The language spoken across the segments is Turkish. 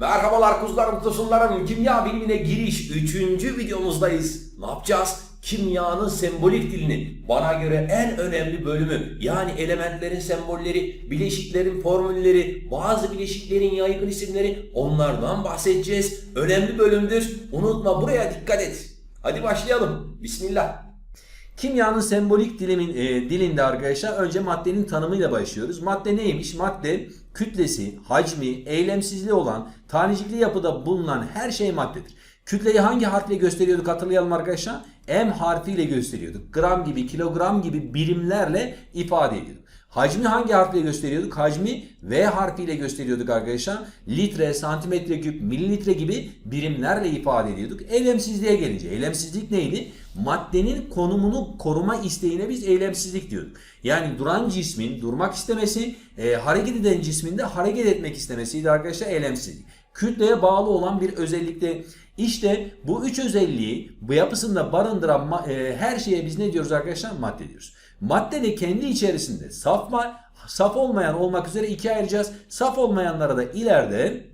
Merhabalar kuzularım, tosunlarım. Kimya bilimine giriş 3. videomuzdayız. Ne yapacağız? Kimyanın sembolik dilini bana göre en önemli bölümü yani elementlerin sembolleri, bileşiklerin formülleri, bazı bileşiklerin yaygın isimleri onlardan bahsedeceğiz. Önemli bölümdür. Unutma buraya dikkat et. Hadi başlayalım. Bismillah. Kimyanın sembolik dilimin, e, dilinde arkadaşlar önce maddenin tanımıyla başlıyoruz. Madde neymiş? Madde kütlesi, hacmi, eylemsizliği olan tanecikli yapıda bulunan her şey maddedir. Kütleyi hangi harfle gösteriyorduk hatırlayalım arkadaşlar. M harfiyle gösteriyorduk. Gram gibi, kilogram gibi birimlerle ifade ediyorduk. Hacmi hangi harfle gösteriyorduk? Hacmi V harfiyle gösteriyorduk arkadaşlar. Litre, santimetre küp, mililitre gibi birimlerle ifade ediyorduk. Eylemsizliğe gelince. Eylemsizlik neydi? Maddenin konumunu koruma isteğine biz eylemsizlik diyorduk. Yani duran cismin durmak istemesi, e, hareket eden cismin de hareket etmek istemesiydi arkadaşlar eylemsizlik. Kütleye bağlı olan bir özellikte işte bu üç özelliği bu yapısında barındıran e, her şeye biz ne diyoruz arkadaşlar? Madde diyoruz. Madde de kendi içerisinde saf saf olmayan olmak üzere ikiye ayıracağız. Saf olmayanlara da ileride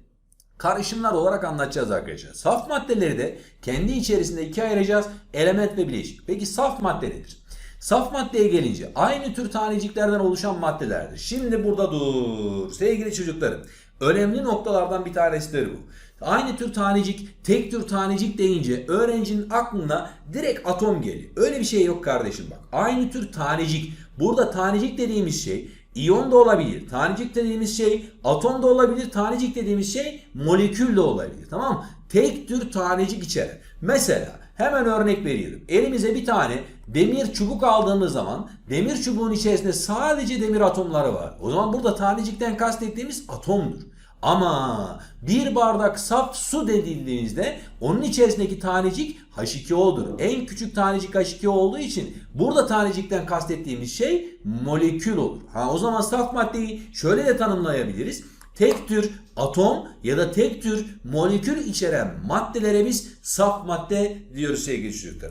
karışımlar olarak anlatacağız arkadaşlar. Saf maddeleri de kendi içerisinde ikiye ayıracağız. Element ve bileşik. Peki saf madde nedir? Saf maddeye gelince aynı tür taneciklerden oluşan maddelerdir. Şimdi burada dur. Sevgili çocuklarım. Önemli noktalardan bir tanesidir bu. Aynı tür tanecik, tek tür tanecik deyince öğrencinin aklına direkt atom geliyor. Öyle bir şey yok kardeşim bak. Aynı tür tanecik. Burada tanecik dediğimiz şey İyon da olabilir. Tanecik dediğimiz şey atom da olabilir. Tanecik dediğimiz şey molekül de olabilir. Tamam mı? Tek tür tanecik içerir. Mesela hemen örnek veriyorum. Elimize bir tane demir çubuk aldığımız zaman demir çubuğun içerisinde sadece demir atomları var. O zaman burada tanecikten kastettiğimiz atomdur. Ama bir bardak saf su dedildiğinizde onun içerisindeki tanecik H2O'dur. En küçük tanecik H2O olduğu için burada tanecikten kastettiğimiz şey molekül olur. Ha o zaman saf maddeyi şöyle de tanımlayabiliriz. Tek tür atom ya da tek tür molekül içeren maddelere biz saf madde diyoruz sevgili çocuklar.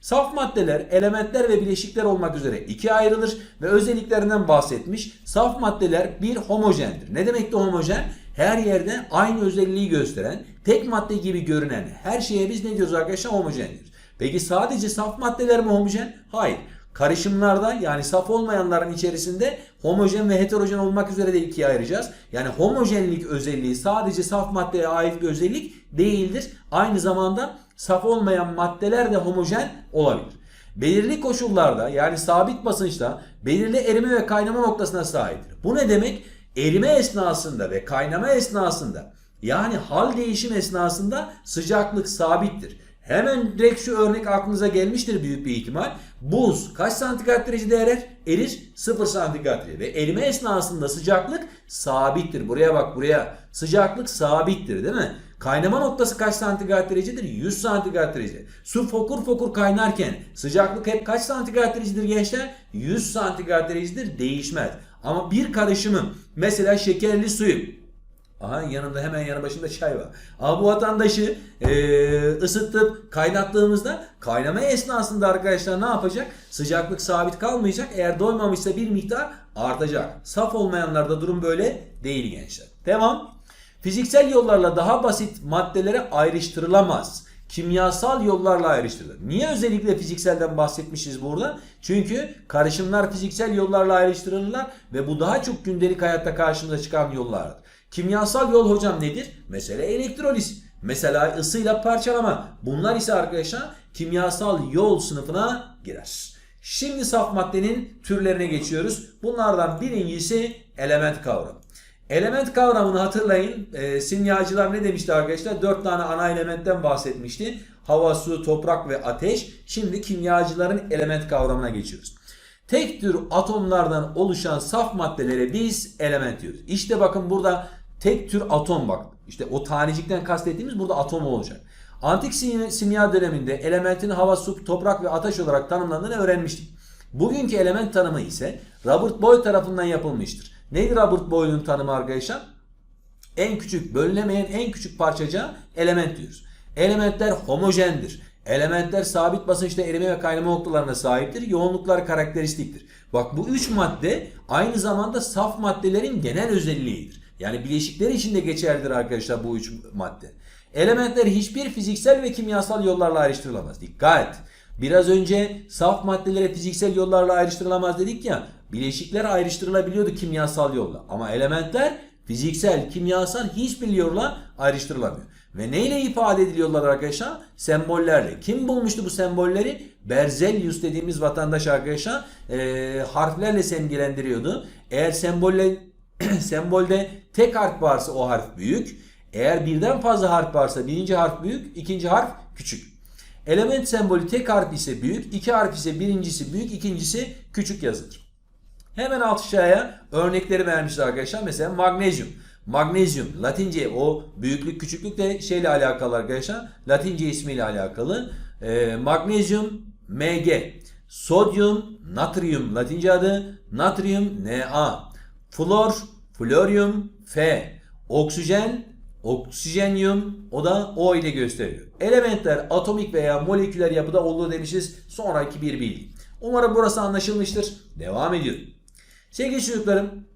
Saf maddeler, elementler ve bileşikler olmak üzere ikiye ayrılır ve özelliklerinden bahsetmiş. Saf maddeler bir homojendir. Ne demek de homojen? Her yerde aynı özelliği gösteren, tek madde gibi görünen her şeye biz ne diyoruz arkadaşlar? Homojen diyoruz. Peki sadece saf maddeler mi homojen? Hayır. Karışımlarda yani saf olmayanların içerisinde homojen ve heterojen olmak üzere de ikiye ayıracağız. Yani homojenlik özelliği sadece saf maddeye ait bir özellik değildir. Aynı zamanda saf olmayan maddeler de homojen olabilir. Belirli koşullarda yani sabit basınçta belirli erime ve kaynama noktasına sahiptir. Bu ne demek? Erime esnasında ve kaynama esnasında yani hal değişim esnasında sıcaklık sabittir. Hemen direkt şu örnek aklınıza gelmiştir büyük bir ihtimal. Buz kaç santigrat derecede erer? Erir 0 santigrat derece. Ve erime esnasında sıcaklık sabittir. Buraya bak buraya. Sıcaklık sabittir değil mi? Kaynama noktası kaç santigrat derecedir? 100 santigrat derece. Su fokur fokur kaynarken sıcaklık hep kaç santigrat derecedir gençler? 100 santigrat derecedir değişmez. Ama bir karışımın mesela şekerli suyu Aha yanımda hemen yanı başında çay var. Ama bu vatandaşı e, ısıtıp kaynattığımızda kaynama esnasında arkadaşlar ne yapacak? Sıcaklık sabit kalmayacak. Eğer doymamışsa bir miktar artacak. Saf olmayanlarda durum böyle değil gençler. Devam. Fiziksel yollarla daha basit maddelere ayrıştırılamaz. Kimyasal yollarla ayrıştırılır. Niye özellikle fizikselden bahsetmişiz burada? Çünkü karışımlar fiziksel yollarla ayrıştırılırlar ve bu daha çok gündelik hayatta karşımıza çıkan yollardır. Kimyasal yol hocam nedir? Mesela elektroliz. Mesela ısıyla parçalama. Bunlar ise arkadaşlar kimyasal yol sınıfına girer. Şimdi saf maddenin türlerine geçiyoruz. Bunlardan birincisi element kavramı. Element kavramını hatırlayın. E, simyacılar ne demişti arkadaşlar? Dört tane ana elementten bahsetmişti. Hava, su, toprak ve ateş. Şimdi kimyacıların element kavramına geçiyoruz. Tek tür atomlardan oluşan saf maddelere biz element diyoruz. İşte bakın burada tek tür atom bak. İşte o tanecikten kastettiğimiz burada atom olacak. Antik simya döneminde elementin hava, su, toprak ve ateş olarak tanımlandığını öğrenmiştik. Bugünkü element tanımı ise Robert Boyle tarafından yapılmıştır. Nedir Robert Boyle'un tanımı arkadaşlar? En küçük bölünemeyen en küçük parçaca element diyoruz. Elementler homojendir. Elementler sabit basınçta erime ve kaynama noktalarına sahiptir. Yoğunluklar karakteristiktir. Bak bu üç madde aynı zamanda saf maddelerin genel özelliğidir. Yani bileşikler için de geçerlidir arkadaşlar bu üç madde. Elementler hiçbir fiziksel ve kimyasal yollarla ayrıştırılamaz. Dikkat! Biraz önce saf maddelere fiziksel yollarla ayrıştırılamaz dedik ya. Bileşikler ayrıştırılabiliyordu kimyasal yolla. Ama elementler fiziksel, kimyasal hiçbir yolla ayrıştırılamıyor. Ve neyle ifade ediliyorlar arkadaşlar? Sembollerle. Kim bulmuştu bu sembolleri? Berzelius dediğimiz vatandaş arkadaşlar e, harflerle simgelendiriyordu. Eğer sembolle, sembolde tek harf varsa o harf büyük. Eğer birden fazla harf varsa birinci harf büyük, ikinci harf küçük. Element sembolü tek harf ise büyük, iki harf ise birincisi büyük, ikincisi küçük yazılır. Hemen alt aşağıya örnekleri vermişler arkadaşlar. Mesela magnezyum. Magnezyum Latince o büyüklük küçüklük de şeyle alakalı arkadaşlar. Latince ismiyle alakalı. Ee, magnezyum Mg. Sodyum natrium Latince adı. Natrium Na. Flor floryum F. Oksijen oksijenyum o da O ile gösteriyor. Elementler atomik veya moleküler yapıda olduğu demişiz. Sonraki bir bilgi. Umarım burası anlaşılmıştır. Devam ediyorum. Sevgili çocuklarım,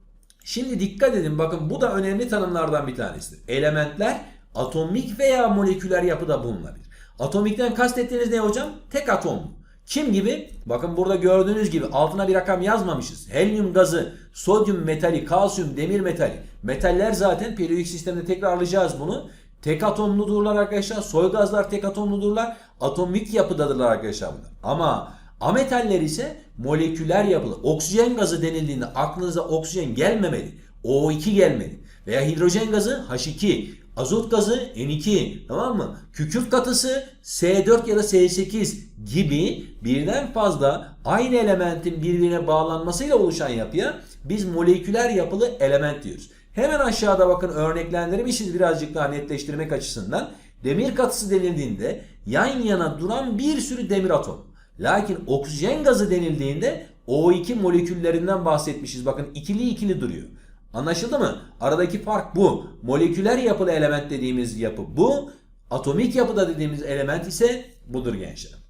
şimdi dikkat edin bakın bu da önemli tanımlardan bir tanesidir. Elementler atomik veya moleküler yapıda bulunabilir. Atomikten kastettiğiniz ne hocam? Tek atom. Kim gibi? Bakın burada gördüğünüz gibi altına bir rakam yazmamışız. Helyum gazı, sodyum metali, kalsiyum, demir metali. Metaller zaten periyodik sistemde tekrarlayacağız bunu. Tek atomludurlar arkadaşlar. Soy gazlar tek atomludurlar. Atomik yapıdadırlar arkadaşlar bunlar. Ama ametaller ise moleküler yapılı. Oksijen gazı denildiğinde aklınıza oksijen gelmemeli. O2 gelmeli. Veya hidrojen gazı H2. Azot gazı N2 tamam mı? Kükürt katısı S4 ya da S8 gibi birden fazla aynı elementin birbirine bağlanmasıyla oluşan yapıya biz moleküler yapılı element diyoruz. Hemen aşağıda bakın örneklendirmişiz birazcık daha netleştirmek açısından. Demir katısı denildiğinde yan yana duran bir sürü demir atom. Lakin oksijen gazı denildiğinde O2 moleküllerinden bahsetmişiz. Bakın ikili ikili duruyor. Anlaşıldı mı? Aradaki fark bu. Moleküler yapılı element dediğimiz yapı bu. Atomik yapıda dediğimiz element ise budur gençler.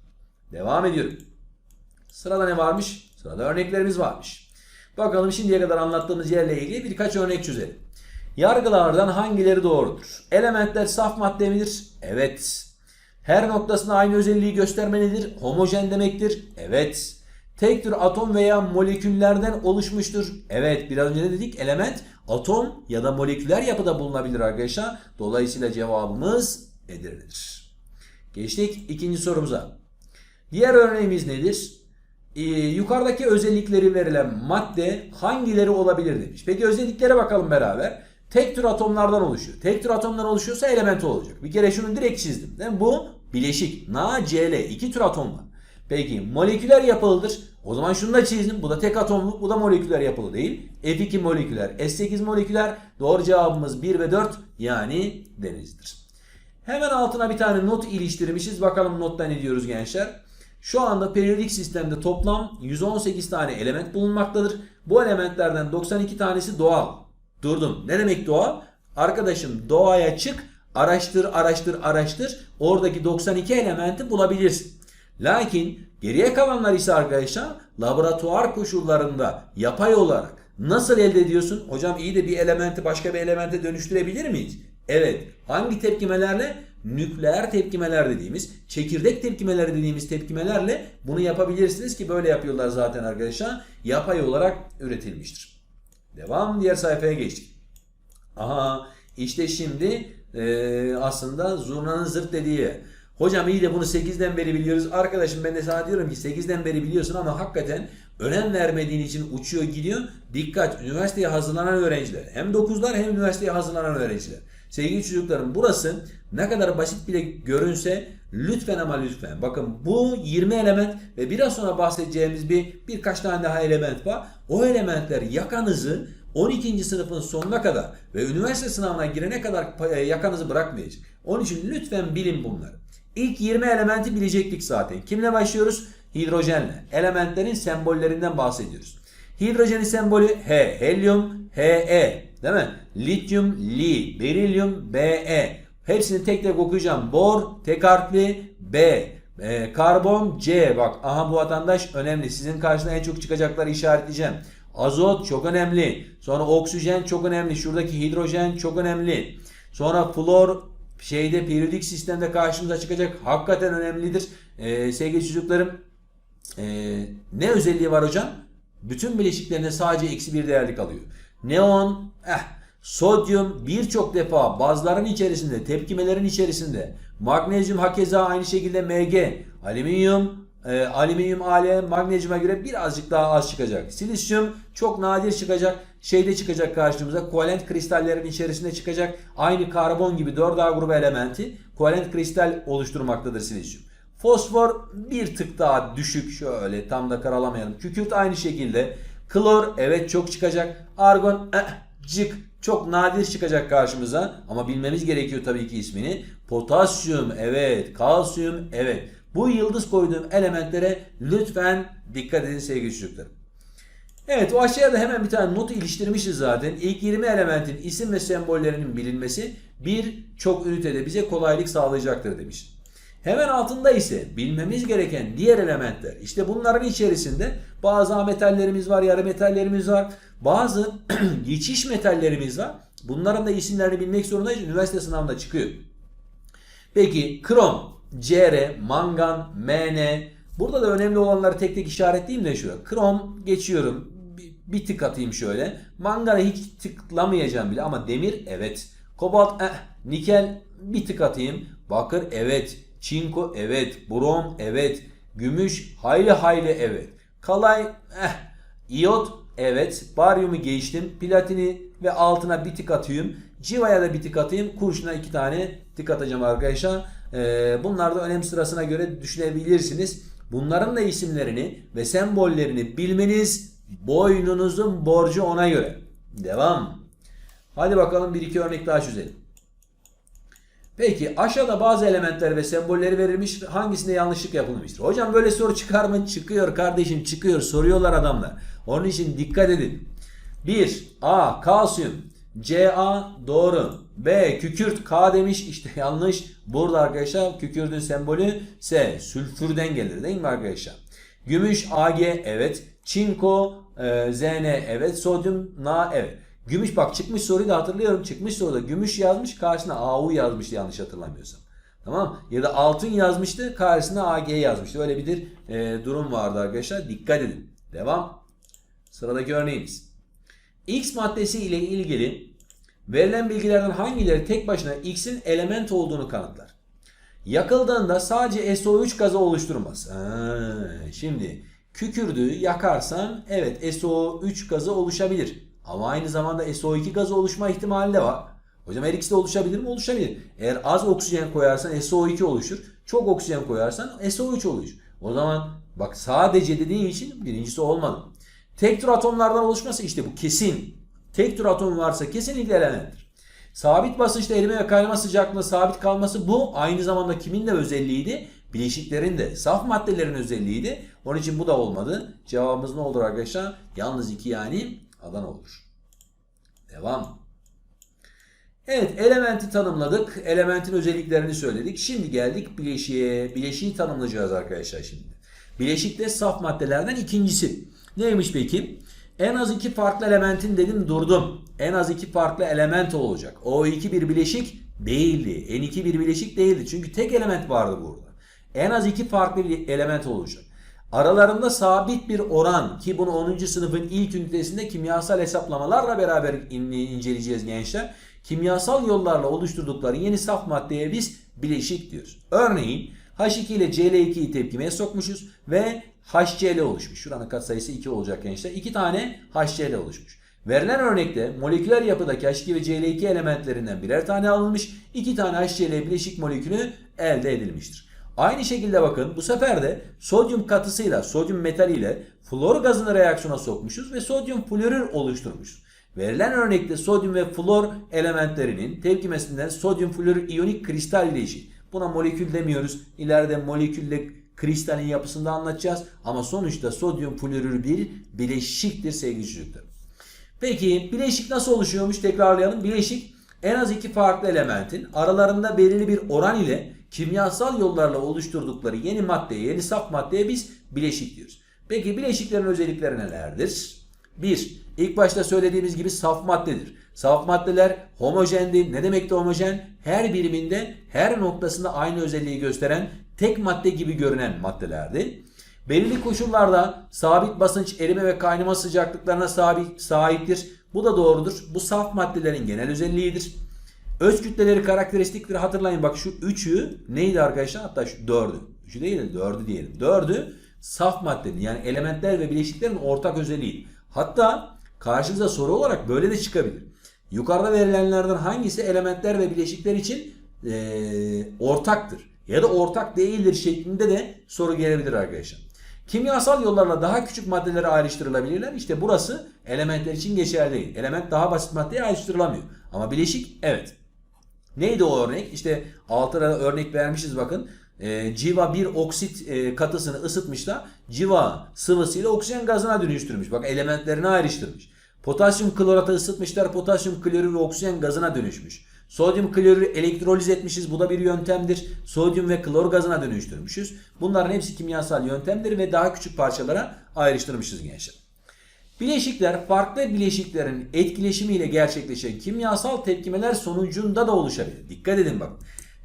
Devam ediyorum. Sırada ne varmış? Sırada örneklerimiz varmış. Bakalım şimdiye kadar anlattığımız yerle ilgili birkaç örnek çözelim. Yargılardan hangileri doğrudur? Elementler saf madde midir? Evet. Her noktasında aynı özelliği göstermelidir. Homojen demektir. Evet. Tek tür atom veya moleküllerden oluşmuştur. Evet biraz önce ne dedik? Element atom ya da moleküler yapıda bulunabilir arkadaşlar. Dolayısıyla cevabımız Edirne'dir. Geçtik ikinci sorumuza. Diğer örneğimiz nedir? Ee, yukarıdaki özellikleri verilen madde hangileri olabilir demiş. Peki özelliklere bakalım beraber. Tek tür atomlardan oluşuyor. Tek tür atomdan oluşuyorsa element olacak. Bir kere şunu direkt çizdim. Değil mi? Bu bileşik. NaCl iki tür atom var. Peki moleküler yapılıdır. O zaman şunu da çizdim. Bu da tek atomlu. Bu da moleküler yapılı değil. F2 moleküler. S8 moleküler. Doğru cevabımız 1 ve 4 yani denizdir. Hemen altına bir tane not iliştirmişiz. Bakalım notta ne diyoruz gençler. Şu anda periyodik sistemde toplam 118 tane element bulunmaktadır. Bu elementlerden 92 tanesi doğal. Durdum. Ne demek doğal? Arkadaşım doğaya çık, araştır, araştır, araştır. Oradaki 92 elementi bulabilirsin. Lakin geriye kalanlar ise arkadaşlar laboratuvar koşullarında yapay olarak nasıl elde ediyorsun? Hocam iyi de bir elementi başka bir elemente dönüştürebilir miyiz? Evet. Hangi tepkimelerle? Nükleer tepkimeler dediğimiz, çekirdek tepkimeleri dediğimiz tepkimelerle bunu yapabilirsiniz ki böyle yapıyorlar zaten arkadaşlar. Yapay olarak üretilmiştir. Devam diğer sayfaya geçtik. Aha işte şimdi e, aslında zurnanın zırt dediği. Hocam iyi de bunu 8'den beri biliyoruz. Arkadaşım ben de sana diyorum ki 8'den beri biliyorsun ama hakikaten önem vermediğin için uçuyor gidiyor. Dikkat üniversiteye hazırlanan öğrenciler. Hem 9'lar hem üniversiteye hazırlanan öğrenciler. Sevgili çocuklarım burası ne kadar basit bile görünse lütfen ama lütfen. Bakın bu 20 element ve biraz sonra bahsedeceğimiz bir birkaç tane daha element var. O elementler yakanızı 12. sınıfın sonuna kadar ve üniversite sınavına girene kadar e, yakanızı bırakmayacak. Onun için lütfen bilin bunları. İlk 20 elementi bilecektik zaten. Kimle başlıyoruz? Hidrojenle. Elementlerin sembollerinden bahsediyoruz. Hidrojenin sembolü H, helyum, He, değil mi? Lityum, Li, berilyum, Be. Hepsini tek tek okuyacağım. Bor, tek harfli, B. E, karbon, C. Bak aha bu vatandaş önemli. Sizin karşına en çok çıkacakları işaretleyeceğim. Azot çok önemli. Sonra oksijen çok önemli. Şuradaki hidrojen çok önemli. Sonra flor şeyde periyodik sistemde karşımıza çıkacak. Hakikaten önemlidir. Ee, sevgili çocuklarım ee, ne özelliği var hocam? Bütün bileşiklerinde sadece eksi bir değerlik alıyor. Neon, eh, sodyum birçok defa bazların içerisinde, tepkimelerin içerisinde. Magnezyum hakeza aynı şekilde Mg. Alüminyum, e, alüminyum Al magnezyuma göre birazcık daha az çıkacak. Silisyum çok nadir çıkacak. Şeyde çıkacak karşımıza. Kovalent kristallerin içerisinde çıkacak. Aynı karbon gibi 4A grubu elementi kovalent kristal oluşturmaktadır silisyum. Fosfor bir tık daha düşük şöyle tam da karalamayalım. Kükürt aynı şekilde. Klor evet çok çıkacak. Argon eh, cık çok nadir çıkacak karşımıza ama bilmemiz gerekiyor tabii ki ismini. Potasyum evet, kalsiyum evet. Bu yıldız koyduğum elementlere lütfen dikkat edin sevgili çocuklarım. Evet o aşağıya hemen bir tane notu iliştirmişiz zaten. İlk 20 elementin isim ve sembollerinin bilinmesi bir çok ünitede bize kolaylık sağlayacaktır demiş. Hemen altında ise bilmemiz gereken diğer elementler. İşte bunların içerisinde bazı metallerimiz var, yarı metallerimiz var. Bazı geçiş metallerimiz var. Bunların da isimlerini bilmek zorundayız. Üniversite sınavında çıkıyor. Peki krom, Cr, mangan, Mn. Burada da önemli olanları tek tek işaretleyeyim de şuraya. Krom geçiyorum. Bir, bir tık atayım şöyle. Mangana hiç tıklamayacağım bile ama demir evet. Kobalt, eh, nikel bir tık atayım. Bakır evet. Çinko evet. Brom evet. Gümüş hayli hayli evet. Kalay eh. İyot evet. Baryumu geçtim. Platini ve altına bir tık atıyorum. Civa'ya da bir tık atayım. Kurşuna iki tane tık atacağım arkadaşlar. Ee, bunlar da önem sırasına göre düşünebilirsiniz. Bunların da isimlerini ve sembollerini bilmeniz boynunuzun borcu ona göre. Devam. Hadi bakalım bir iki örnek daha çözelim. Peki aşağıda bazı elementler ve sembolleri verilmiş hangisinde yanlışlık yapılmıştır? Hocam böyle soru çıkar mı? Çıkıyor kardeşim çıkıyor soruyorlar adamlar. Onun için dikkat edin. 1. A. Kalsiyum. Ca doğru. B. Kükürt. K demiş işte yanlış. Burada arkadaşlar kükürdün sembolü S. Sülfürden gelir değil mi arkadaşlar? Gümüş Ag evet. Çinko e, Zn evet. Sodyum Na evet. Gümüş bak çıkmış soruyu da hatırlıyorum. Çıkmış soruda gümüş yazmış karşısına AU yazmıştı yanlış hatırlamıyorsam. Tamam Ya da altın yazmıştı karşısına AG yazmıştı. Öyle bir e, durum vardı arkadaşlar. Dikkat edin. Devam. Sıradaki örneğimiz. X maddesi ile ilgili verilen bilgilerden hangileri tek başına X'in element olduğunu kanıtlar? Yakıldığında sadece SO3 gazı oluşturmaz. Ha, şimdi kükürdüğü yakarsan evet SO3 gazı oluşabilir. Ama aynı zamanda SO2 gazı oluşma ihtimali de var. Hocam her ikisi de oluşabilir mi? Oluşabilir. Eğer az oksijen koyarsan SO2 oluşur. Çok oksijen koyarsan SO3 oluşur. O zaman bak sadece dediğin için birincisi olmadı. Tek tür atomlardan oluşması işte bu kesin. Tek tür atom varsa kesinlikle elementtir. Sabit basınçta erime ve kaynama sıcaklığında sabit kalması bu aynı zamanda kimin de özelliğiydi? Bileşiklerin de saf maddelerin özelliğiydi. Onun için bu da olmadı. Cevabımız ne olur arkadaşlar? Yalnız iki yani Adana olur. Devam. Evet elementi tanımladık. Elementin özelliklerini söyledik. Şimdi geldik bileşiğe. Bileşiği tanımlayacağız arkadaşlar şimdi. Bileşik de saf maddelerden ikincisi. Neymiş peki? En az iki farklı elementin dedim durdum. En az iki farklı element olacak. O2 bir bileşik değildi. N2 bir bileşik değildi. Çünkü tek element vardı burada. En az iki farklı element olacak. Aralarında sabit bir oran ki bunu 10. sınıfın ilk ünitesinde kimyasal hesaplamalarla beraber in- inceleyeceğiz gençler. Kimyasal yollarla oluşturdukları yeni saf maddeye biz bileşik diyoruz. Örneğin H2 ile Cl2'yi tepkimeye sokmuşuz ve HCl oluşmuş. Şuranın katsayısı 2 olacak gençler. 2 tane HCl oluşmuş. Verilen örnekte moleküler yapıdaki H2 ve Cl2 elementlerinden birer tane alınmış. 2 tane HCl bileşik molekülü elde edilmiştir. Aynı şekilde bakın bu sefer de sodyum katısıyla sodyum metaliyle flor gazını reaksiyona sokmuşuz ve sodyum florür oluşturmuşuz. Verilen örnekte sodyum ve flor elementlerinin tepkimesinden sodyum florür iyonik kristal bileşiği. Buna molekül demiyoruz. İleride molekülle kristalin yapısını da anlatacağız. Ama sonuçta sodyum florür bir bileşiktir sevgili çocuklar. Peki bileşik nasıl oluşuyormuş tekrarlayalım. Bileşik en az iki farklı elementin aralarında belirli bir oran ile kimyasal yollarla oluşturdukları yeni maddeye, yeni saf maddeye biz bileşik diyoruz. Peki bileşiklerin özellikleri nelerdir? Bir, ilk başta söylediğimiz gibi saf maddedir. Saf maddeler homojendi. Ne demek de homojen? Her biriminde, her noktasında aynı özelliği gösteren tek madde gibi görünen maddelerdi. Belirli koşullarda sabit basınç, erime ve kaynama sıcaklıklarına sahiptir. Bu da doğrudur. Bu saf maddelerin genel özelliğidir. Öz kütleleri karakteristiktir. Hatırlayın bak şu üçü neydi arkadaşlar? Hatta şu dördü. Üçü değil de dördü diyelim. Dördü saf maddenin yani elementler ve bileşiklerin ortak özelliği. Hatta karşınıza soru olarak böyle de çıkabilir. Yukarıda verilenlerden hangisi elementler ve bileşikler için eee, ortaktır? Ya da ortak değildir şeklinde de soru gelebilir arkadaşlar. Kimyasal yollarla daha küçük maddelere ayrıştırılabilirler. İşte burası elementler için geçerli değil. Element daha basit maddeye ayrıştırılamıyor. Ama bileşik evet. Neydi o örnek? İşte altına örnek vermişiz bakın. Ee, civa bir oksit e, katısını ısıtmışlar. Civa sıvısıyla oksijen gazına dönüştürmüş. Bak elementlerini ayrıştırmış. Potasyum kloratı ısıtmışlar. Potasyum klorür ve oksijen gazına dönüşmüş. Sodyum klorürü elektroliz etmişiz. Bu da bir yöntemdir. Sodyum ve klor gazına dönüştürmüşüz. Bunların hepsi kimyasal yöntemdir ve daha küçük parçalara ayrıştırmışız gençler. Bileşikler farklı bileşiklerin etkileşimiyle gerçekleşen kimyasal tepkimeler sonucunda da oluşabilir. Dikkat edin bak.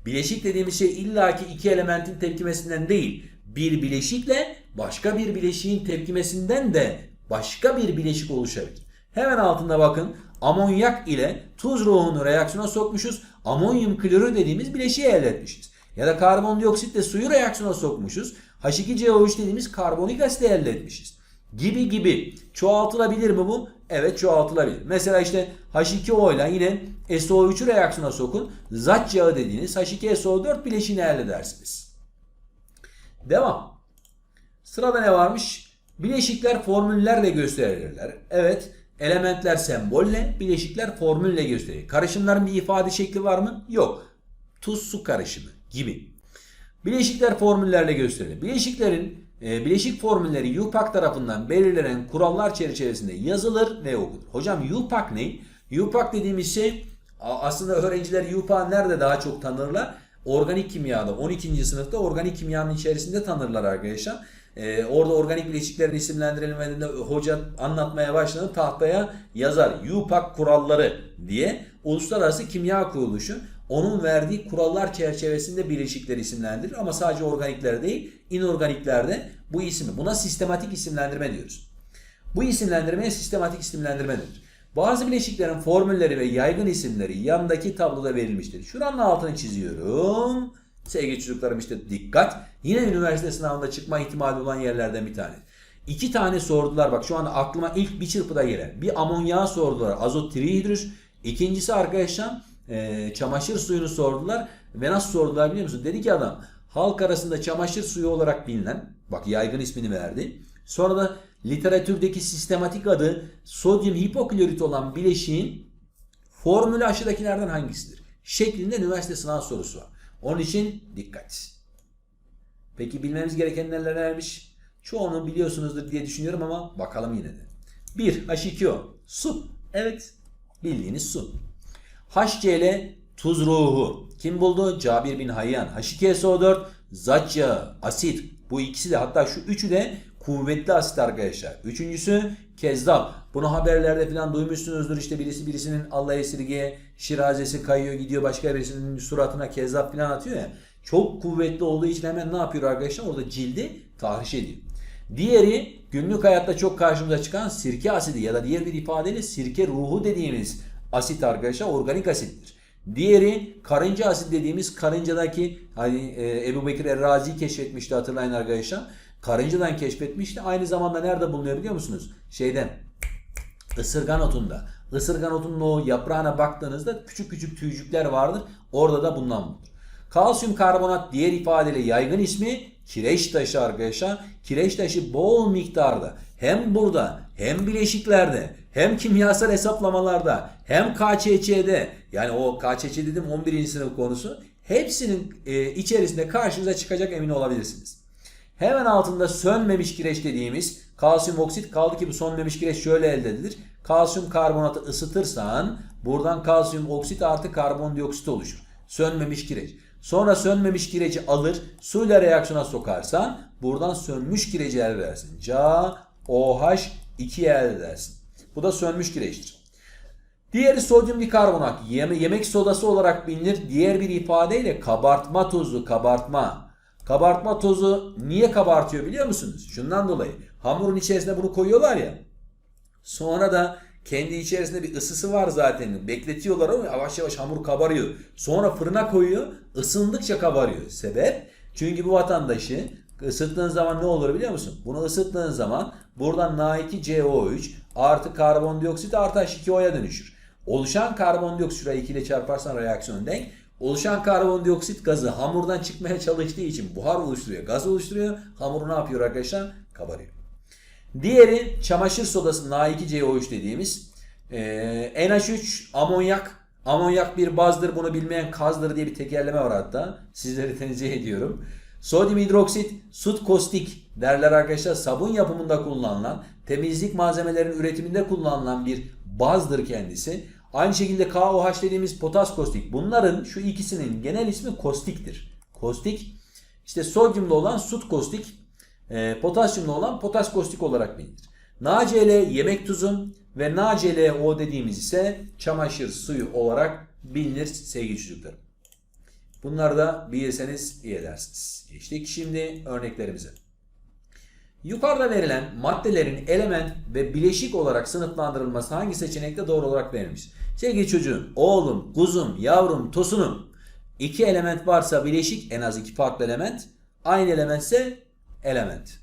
Bileşik dediğimiz şey illaki iki elementin tepkimesinden değil. Bir bileşikle başka bir bileşiğin tepkimesinden de başka bir bileşik oluşabilir. Hemen altında bakın amonyak ile tuz ruhunu reaksiyona sokmuşuz. Amonyum klorür dediğimiz bileşiği elde etmişiz. Ya da karbondioksitle suyu reaksiyona sokmuşuz. H2CO3 dediğimiz karbonik asit elde etmişiz gibi gibi. Çoğaltılabilir mi bu? Evet çoğaltılabilir. Mesela işte H2O ile yine SO3'ü reaksiyona sokun. Zat yağı dediğiniz H2SO4 bileşiğini elde edersiniz. Devam. Sırada ne varmış? Bileşikler formüllerle gösterilirler. Evet elementler sembolle, bileşikler formülle gösterilir. Karışımların bir ifade şekli var mı? Yok. Tuz su karışımı gibi. Bileşikler formüllerle gösterilir. Bileşiklerin e, bileşik formülleri UPAC tarafından belirlenen kurallar çerçevesinde yazılır ve okunur. Hocam UPAC ne? UPAC dediğimiz şey aslında öğrenciler UPAC nerede daha çok tanırlar? Organik kimyada 12. sınıfta organik kimyanın içerisinde tanırlar arkadaşlar. E, orada organik bileşiklerin isimlendirilmediğinde hoca anlatmaya başladı tahtaya yazar UPAC kuralları diye Uluslararası Kimya Kuruluşu onun verdiği kurallar çerçevesinde bileşikleri isimlendirir ama sadece organikler değil inorganiklerde bu ismi buna sistematik isimlendirme diyoruz. Bu isimlendirmeye sistematik isimlendirme denir. Bazı bileşiklerin formülleri ve yaygın isimleri yandaki tabloda verilmiştir. Şuranın altını çiziyorum. Sevgili çocuklarım işte dikkat. Yine üniversite sınavında çıkma ihtimali olan yerlerden bir tane. İki tane sordular bak şu anda aklıma ilk bir çırpıda gelen. Bir amonyağı sordular azot trihidrüs. İkincisi arkadaşlar e, çamaşır suyunu sordular. Ve nasıl sordular biliyor musun? Dedi ki adam halk arasında çamaşır suyu olarak bilinen bak yaygın ismini verdi. Sonra da literatürdeki sistematik adı sodyum hipoklorit olan bileşiğin formülü aşağıdakilerden hangisidir? Şeklinde üniversite sınav sorusu var. Onun için dikkat. Peki bilmemiz gereken nelermiş? Çoğunu biliyorsunuzdur diye düşünüyorum ama bakalım yine de. 1. H2O. Su. Evet. Bildiğiniz su. HCl tuz ruhu. Kim buldu? Cabir bin Hayyan. H2SO4 zat yağı, asit. Bu ikisi de hatta şu üçü de kuvvetli asit arkadaşlar. Üçüncüsü kezzap. Bunu haberlerde falan duymuşsunuzdur. İşte birisi birisinin Allah esirgeye şirazesi kayıyor gidiyor başka birisinin suratına kezzap falan atıyor ya. Çok kuvvetli olduğu için hemen ne yapıyor arkadaşlar? Orada cildi tahriş ediyor. Diğeri günlük hayatta çok karşımıza çıkan sirke asidi ya da diğer bir ifadeyle sirke ruhu dediğimiz asit arkadaşlar organik asittir. Diğeri karınca asit dediğimiz karıncadaki hani e, Ebu Bekir Errazi keşfetmişti hatırlayın arkadaşlar. Karıncadan keşfetmişti. Aynı zamanda nerede bulunuyor biliyor musunuz? Şeyden ısırgan otunda. Isırgan otunun o yaprağına baktığınızda küçük küçük tüycükler vardır. Orada da bundan bulunur. Kalsiyum karbonat diğer ifadeyle yaygın ismi kireç taşı arkadaşlar. Kireç taşı bol miktarda hem burada hem bileşiklerde hem kimyasal hesaplamalarda hem KÇÇ'de yani o KÇÇ dedim 11. sınıf konusu hepsinin e, içerisinde karşınıza çıkacak emin olabilirsiniz. Hemen altında sönmemiş kireç dediğimiz kalsiyum oksit kaldı ki bu sönmemiş kireç şöyle elde edilir. Kalsiyum karbonatı ısıtırsan buradan kalsiyum oksit artı karbondioksit oluşur. Sönmemiş kireç. Sonra sönmemiş kireci alır suyla reaksiyona sokarsan buradan sönmüş kireci elde edersin. Ca 2 elde edersin. Bu da sönmüş kireçtir. Diğeri sodyum bikarbonat. Yeme yemek sodası olarak bilinir. Diğer bir ifadeyle kabartma tozu, kabartma. Kabartma tozu niye kabartıyor biliyor musunuz? Şundan dolayı. Hamurun içerisine bunu koyuyorlar ya. Sonra da kendi içerisinde bir ısısı var zaten. Bekletiyorlar ama yavaş yavaş hamur kabarıyor. Sonra fırına koyuyor. Isındıkça kabarıyor. Sebep? Çünkü bu vatandaşı ısıttığın zaman ne olur biliyor musun? Bunu ısıttığın zaman buradan Na2CO3 artı karbondioksit artı H2O'ya dönüşür. Oluşan karbondioksit şurayı 2 ile çarparsan reaksiyon denk. Oluşan karbondioksit gazı hamurdan çıkmaya çalıştığı için buhar oluşturuyor. Gaz oluşturuyor. Hamuru ne yapıyor arkadaşlar? Kabarıyor. Diğeri çamaşır sodası Na2CO3 dediğimiz ee, NH3 amonyak. Amonyak bir bazdır bunu bilmeyen kazdır diye bir tekerleme var hatta. Sizleri tenzih ediyorum. Sodyum hidroksit, sut kostik derler arkadaşlar. Sabun yapımında kullanılan, temizlik malzemelerinin üretiminde kullanılan bir bazdır kendisi. Aynı şekilde KOH dediğimiz potas kostik. Bunların şu ikisinin genel ismi kostiktir. Kostik işte sodyumlu olan sut kostik, e, potasyumlu olan potas kostik olarak bilinir. NaCl yemek tuzu ve NaClO dediğimiz ise çamaşır suyu olarak bilinir sevgili çocuklarım. Bunları da bilirseniz iyi edersiniz. Geçtik şimdi örneklerimize. Yukarıda verilen maddelerin element ve bileşik olarak sınıflandırılması hangi seçenekte doğru olarak verilmiş? Sevgili çocuğum, oğlum, kuzum, yavrum, tosunum. İki element varsa bileşik en az iki farklı element. Aynı elementse element.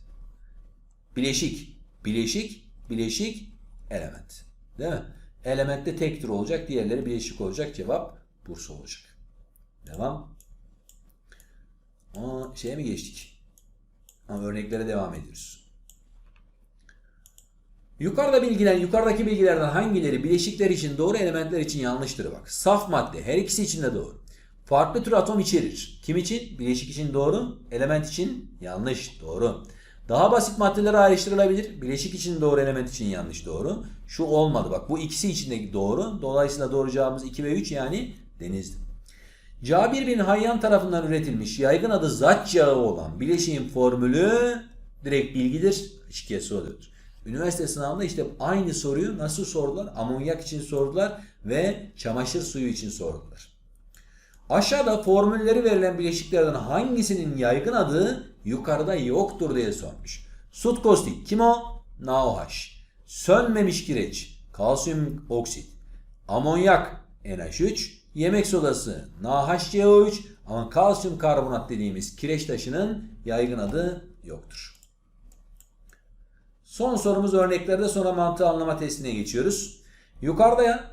Bileşik, bileşik, bileşik, element. Değil mi? Elementte tek tür olacak, diğerleri bileşik olacak. Cevap Bursa olacak. Devam. Aa, şeye mi geçtik? Ama örneklere devam ediyoruz. Yukarıda bilgiler, yukarıdaki bilgilerden hangileri bileşikler için doğru, elementler için yanlıştır bak. Saf madde her ikisi için de doğru. Farklı tür atom içerir. Kim için? Bileşik için doğru, element için yanlış, doğru. Daha basit maddeler ayrıştırılabilir. Bileşik için doğru, element için yanlış, doğru. Şu olmadı bak. Bu ikisi için de doğru. Dolayısıyla doğru cevabımız 2 ve 3 yani denizdi. Cabir bin Hayyan tarafından üretilmiş yaygın adı zat yağı olan bileşiğin formülü direkt bilgidir. H2SO4'tür. Üniversite sınavında işte aynı soruyu nasıl sordular? Amonyak için sordular ve çamaşır suyu için sordular. Aşağıda formülleri verilen bileşiklerden hangisinin yaygın adı yukarıda yoktur diye sormuş. Sut kostik kim o? NaOH. Sönmemiş kireç kalsiyum oksit. Amonyak NH3. Yemek sodası NaHCO3 ama kalsiyum karbonat dediğimiz kireç taşının yaygın adı yoktur. Son sorumuz örneklerde sonra mantığı anlama testine geçiyoruz. Yukarıda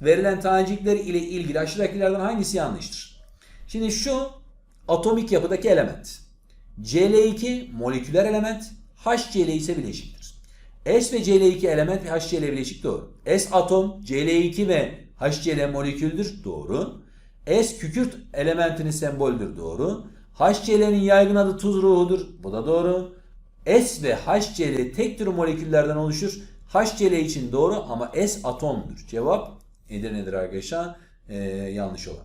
verilen tanecikler ile ilgili aşağıdakilerden hangisi yanlıştır? Şimdi şu atomik yapıdaki element. Cl2 moleküler element, HCl ise bileşiktir. S ve Cl2 element ve HCl bileşik doğru. S atom, Cl2 ve HCl moleküldür doğru. S kükürt elementinin sembolüdür doğru. HCl'nin yaygın adı tuz ruhudur. Bu da doğru. S ve HCl tek tür moleküllerden oluşur. HCl için doğru ama S atomdur. Cevap Edirne'dir arkadaşlar. Ee, yanlış olan.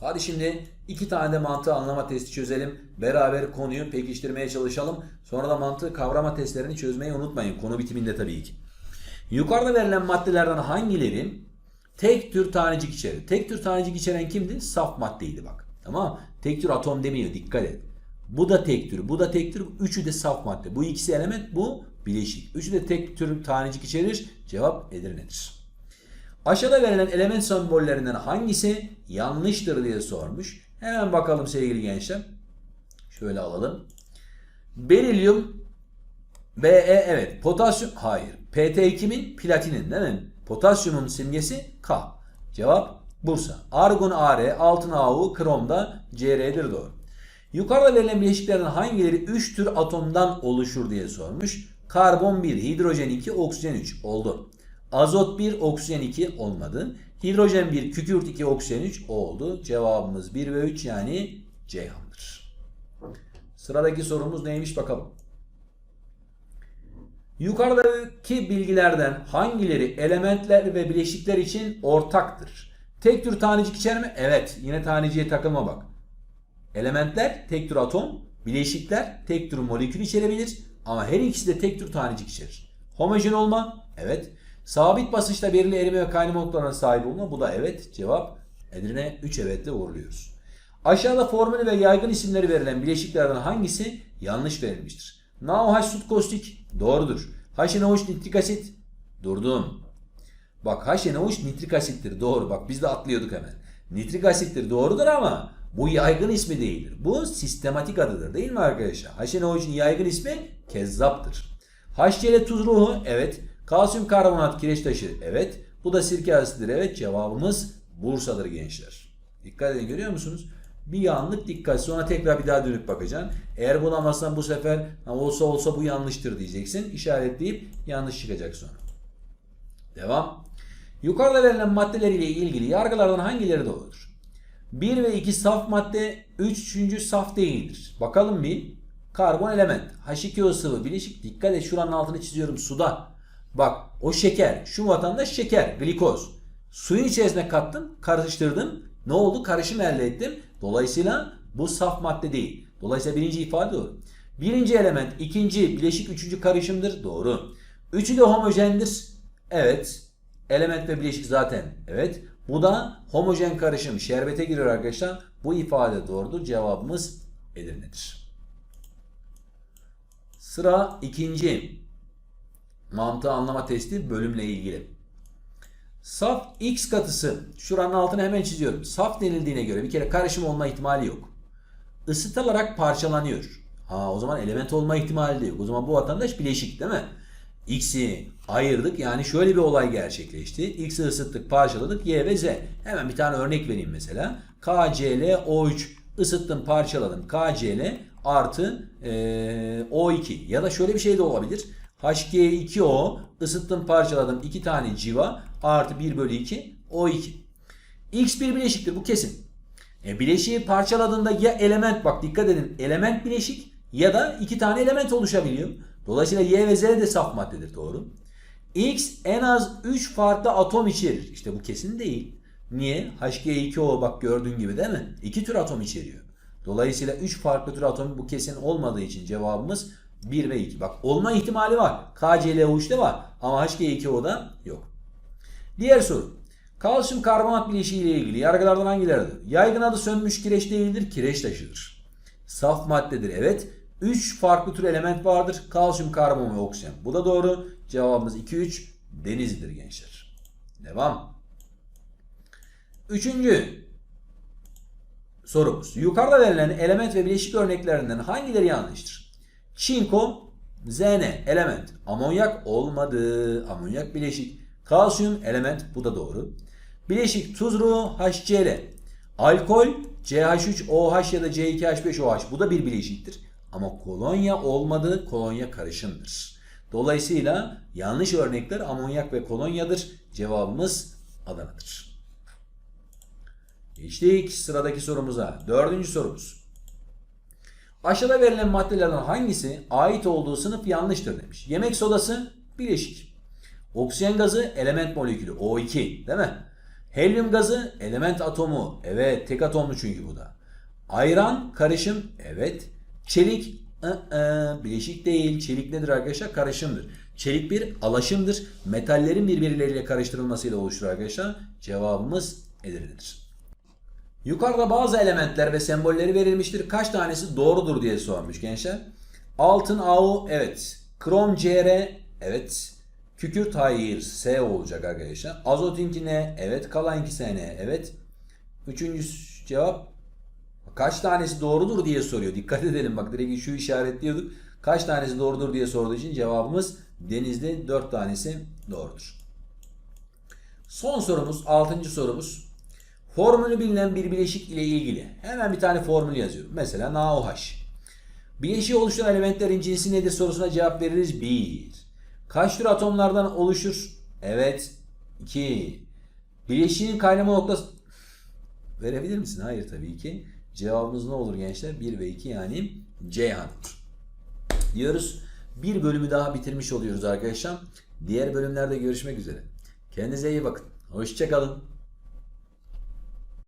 Hadi şimdi iki tane de mantığı anlama testi çözelim. Beraber konuyu pekiştirmeye çalışalım. Sonra da mantığı kavrama testlerini çözmeyi unutmayın. Konu bitiminde tabii ki. Yukarıda verilen maddelerden hangileri tek tür tanecik içerir? Tek tür tanecik içeren kimdi? Saf maddeydi bak. Tamam? Tek tür atom demiyor. Dikkat et. Bu da tek tür. Bu da tek tür. Üçü de saf madde. Bu ikisi element. Bu bileşik. Üçü de tek tür tanecik içerir. Cevap Edirne'dir. Aşağıda verilen element sembollerinden hangisi yanlıştır diye sormuş. Hemen bakalım sevgili gençler. Şöyle alalım. Berilyum Be evet. Potasyum hayır. PT kimin? Platinin değil mi? Potasyumun simgesi K. Cevap Bursa. Argon Ar, altın AU, krom da Cr'dir doğru. Yukarıda verilen bileşiklerden hangileri 3 tür atomdan oluşur diye sormuş. Karbon 1, hidrojen 2, oksijen 3 oldu. Azot 1, oksijen 2 olmadı. Hidrojen 1, kükürt 2, oksijen 3 oldu. Cevabımız 1 ve 3 yani Ceyhan'dır. Sıradaki sorumuz neymiş bakalım. Yukarıdaki bilgilerden hangileri elementler ve bileşikler için ortaktır? Tek tür tanecik içer mi? Evet. Yine taneciye takılma bak. Elementler tek tür atom, bileşikler tek tür molekül içerebilir ama her ikisi de tek tür tanecik içerir. Homojen olma Evet. Sabit basınçta belirli erime ve kaynama noktalarına sahip olma. Bu da evet. Cevap Edirne 3 evetle uğurluyoruz. Aşağıda formülü ve yaygın isimleri verilen bileşiklerden hangisi yanlış verilmiştir? NaOH sut kostik doğrudur. HNO3 nitrik asit durdum. Bak HNO3 nitrik asittir doğru. Bak biz de atlıyorduk hemen. Nitrik asittir doğrudur ama bu yaygın ismi değildir. Bu sistematik adıdır değil mi arkadaşlar? HNO3'ün yaygın ismi kezzaptır. HCl tuz ruhu evet. Kalsiyum karbonat kireç taşı evet. Bu da sirke asitidir evet. Cevabımız Bursa'dır gençler. Dikkat edin görüyor musunuz? Bir anlık dikkat sonra tekrar bir daha dönüp bakacaksın. Eğer bulamazsan bu sefer "Ha, olsa olsa bu yanlıştır diyeceksin. İşaretleyip yanlış çıkacak sonra. Devam. Yukarıda verilen maddeler ile ilgili yargılardan hangileri doğrudur? 1 ve 2 saf madde, 3. 3. saf değildir. Bakalım bir. Karbon element, H2O sıvı, bileşik. Dikkat et şuranın altını çiziyorum suda. Bak o şeker, şu vatandaş şeker, glikoz. Suyun içerisine kattım, karıştırdım. Ne oldu? Karışım elde ettim. Dolayısıyla bu saf madde değil. Dolayısıyla birinci ifade doğru. Birinci element, ikinci bileşik, üçüncü karışımdır. Doğru. Üçü de homojendir. Evet. Element ve bileşik zaten. Evet. Bu da homojen karışım. Şerbete giriyor arkadaşlar. Bu ifade doğrudur. Cevabımız Edirne'dir. Sıra ikinci mantığı anlama testi bölümle ilgili. Saf X katısı. Şuranın altını hemen çiziyorum. Saf denildiğine göre bir kere karışım olma ihtimali yok. Isıtılarak parçalanıyor. Ha o zaman element olma ihtimali de yok. O zaman bu vatandaş bileşik değil mi? X'i ayırdık. Yani şöyle bir olay gerçekleşti. X'i ısıttık, parçaladık. Y ve Z. Hemen bir tane örnek vereyim mesela. KCl-O3 ısıttım, parçaladım. KCl artı eee, O2. Ya da şöyle bir şey de olabilir. H2O ısıttım, parçaladım. 2 tane civa artı 1 bölü 2 O2. X bir bileşiktir. Bu kesin. E, bileşiği parçaladığında ya element bak dikkat edin element bileşik ya da iki tane element oluşabiliyor. Dolayısıyla Y ve Z de saf maddedir doğru. X en az 3 farklı atom içerir. İşte bu kesin değil. Niye? H2O bak gördüğün gibi değil mi? İki tür atom içeriyor. Dolayısıyla 3 farklı tür atom bu kesin olmadığı için cevabımız 1 ve 2. Bak olma ihtimali var. KClO3'te var ama H2O''da yok. Diğer soru. Kalsiyum karbonat bileşiği ile ilgili yargılardan hangileridir? Yaygın adı sönmüş kireç değildir, kireç taşıdır. Saf maddedir, evet. 3 farklı tür element vardır. Kalsiyum, karbon ve oksijen. Bu da doğru. Cevabımız 2-3 denizlidir gençler. Devam. Üçüncü sorumuz. Yukarıda verilen element ve bileşik örneklerinden hangileri yanlıştır? Çinko, Zn element. Amonyak olmadı. Amonyak bileşik. Kalsiyum element bu da doğru. Bileşik tuz ruhu HCl. Alkol CH3OH ya da C2H5OH bu da bir bileşiktir. Ama kolonya olmadı. Kolonya karışımdır. Dolayısıyla yanlış örnekler amonyak ve kolonyadır. Cevabımız Adana'dır. Geçtik sıradaki sorumuza. Dördüncü sorumuz. Aşağıda verilen maddelerden hangisi ait olduğu sınıf yanlıştır demiş. Yemek sodası bileşik. Oksijen gazı element molekülü O2 değil mi? Helyum gazı element atomu. Evet tek atomlu çünkü bu da. Ayran karışım evet. Çelik ı-ı, bileşik değil. Çelik nedir arkadaşlar? Karışımdır. Çelik bir alaşımdır. Metallerin birbirleriyle karıştırılmasıyla oluşur arkadaşlar. Cevabımız Edirne'dir. Yukarıda bazı elementler ve sembolleri verilmiştir. Kaç tanesi doğrudur diye sormuş gençler. Altın AU evet. Krom CR evet. Kükürt hayır S olacak arkadaşlar. Azot inkine evet. Kalan ikisi ne evet. Üçüncü cevap kaç tanesi doğrudur diye soruyor. Dikkat edelim bak direkt şu işaretliyorduk. Kaç tanesi doğrudur diye sorduğu için cevabımız denizde 4 tanesi doğrudur. Son sorumuz, altıncı sorumuz. Formülü bilinen bir bileşik ile ilgili. Hemen bir tane formül yazıyorum. Mesela NaOH. Bileşiği oluşturan elementlerin cinsi nedir sorusuna cevap veririz. 1. Kaç tür atomlardan oluşur? Evet. 2. Bileşiğin kaynama noktası... Verebilir misin? Hayır tabii ki. Cevabımız ne olur gençler? 1 ve 2 yani Ceyhan olur. Diyoruz. Bir bölümü daha bitirmiş oluyoruz arkadaşlar. Diğer bölümlerde görüşmek üzere. Kendinize iyi bakın. Hoşçakalın.